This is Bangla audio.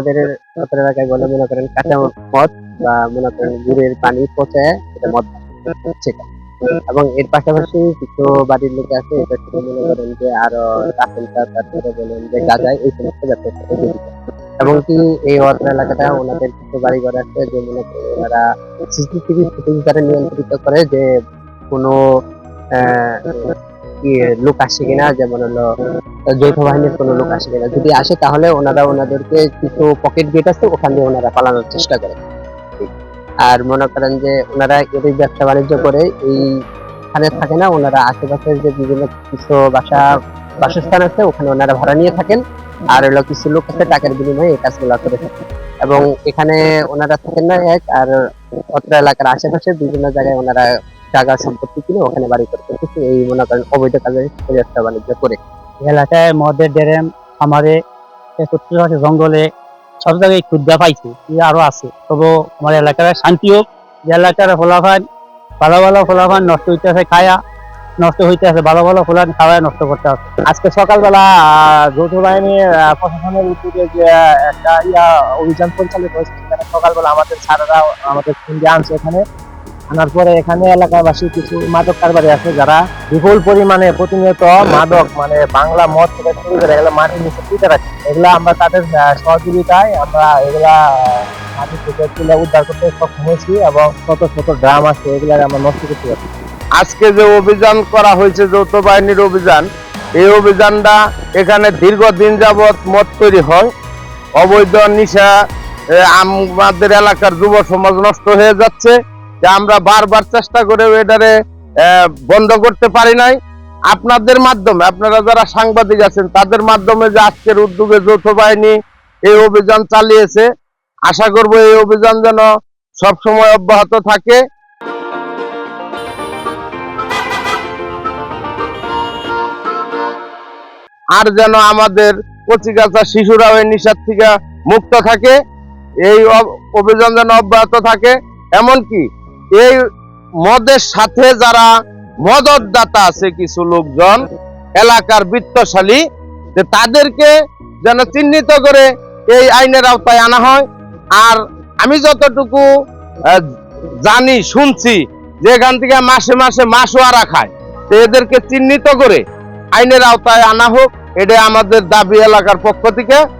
আমাদের এলাকায় বলে মনে করেন কাঁচা মদ বা মনে করেন গুড়ের পানি পচে এটা মদ সেটা। এবং এর পাশাপাশি কিছু বাড়ির লোক আছে এটা শুধু মনে করেন যে আরও তারপরে বলেন যে এই সমস্ত এই এলাকাটা ওনাদের কিছু বাড়ি ঘর আছে যে মনে করেন ওনারা সিসিটিভি নিয়ন্ত্রিত করে যে কোনো লোক আসে কিনা, যেমন হলো যৌথ বাহিনীর কোনো লোক আসে কিনা। যদি আসে, তাহলে ওনারা ওনাদেরকে কিছু পকেট গেট আছে, ওখান দিয়ে ওনারা পালানোর চেষ্টা করে। আর মনে করেন যে ওনারা এদের ব্যবসা বাণিজ্য করে এইখানে থাকে না, ওনারা আশেপাশের যে বিভিন্ন কিছু বাসা, বাসস্থান আছে, ওখানে ওনারা ভাড়া নিয়ে থাকেন। আর হলো কিছু লোক আছে, টাকার বিনিময়ে এই কাজগুলো করে থাকেন। এবং এখানে ওনারা থাকেন না এক, আর অত্র এলাকার আশেপাশে বিভিন্ন জায়গায় ওনারা জায়গা সম্পত্তি কিনে ওখানে বাড়ি করে কিন্তু এই মনে করেন অবৈধ কাজে ব্যবসা বাণিজ্য করে। এলাকায় মদের ডেরেম আমারে প্রত্যেক জঙ্গলে সব জায়গায় ক্ষুদ্রা পাইছে আরও আছে? তবু আমার এলাকার শান্তি হোক যে এলাকার ফলাফান ভালো ভালো ফলাফান নষ্ট হইতেছে খায়া নষ্ট হইতেছে ভালো ভালো ফলান খাওয়ায় নষ্ট করতে হবে। আজকে সকালবেলা যৌথ বাহিনী আহ, প্রশাসনের উদ্যোগে যে একটা ইয়া অভিযান পরিচালিত হয়েছে সেখানে সকালবেলা আমাদের স্যারেরা আমাদের আনছে এখানে। আনার পরে এখানে এলাকাবাসী কিছু মাদক কারবারি আছে যারা বিপুল পরিমাণে প্রতিনিয়ত মাদক মানে বাংলা মদ থেকে শুরু করে এগুলো মাটির নিচে পুঁতে রাখে। এগুলা আমরা তাদের সহযোগিতায় আমরা এগুলা মাটি থেকে তুলে উদ্ধার করতে সক্ষম হয়েছি এবং শত শত ড্রাম আছে, এগুলা আমরা নষ্ট করতে পারছি। আজকে যে অভিযান করা হয়েছে, যৌথ বাহিনীর অভিযান, এই অভিযানটা এখানে দীর্ঘদিন যাবৎ মদ তৈরি হয়। অবৈধ নিশা আমাদের এলাকার যুব সমাজ নষ্ট হয়ে যাচ্ছে। যে আমরা বারবার চেষ্টা করেও এটারে বন্ধ করতে পারি নাই। আপনাদের মাধ্যমে, আপনারা যারা সাংবাদিক আছেন, তাদের মাধ্যমে যে আজকের উদ্যোগে যৌথ বাহিনী এই অভিযান চালিয়েছে, আশা করব এই অভিযান যেন সবসময় অব্যাহত থাকে। আর যেন আমাদের কচিকাচা শিশুরাও এই নিষাদ থেকে মুক্ত থাকে, এই অভিযান যেন অব্যাহত থাকে। এমনকি এই মদের সাথে যারা মদতদাতা আছে কিছু লোকজন, এলাকার বৃত্তশালী, যে তাদেরকে যেন চিহ্নিত করে এই আইনের আওতায় আনা হয়। আর আমি যতটুকু জানি, শুনছি, যে এখান থেকে মাসে মাসে মাসোয়ারা খায়, তো এদেরকে চিহ্নিত করে আইনের আওতায় আনা হোক এটা আমাদের দাবি এলাকার পক্ষ থেকে।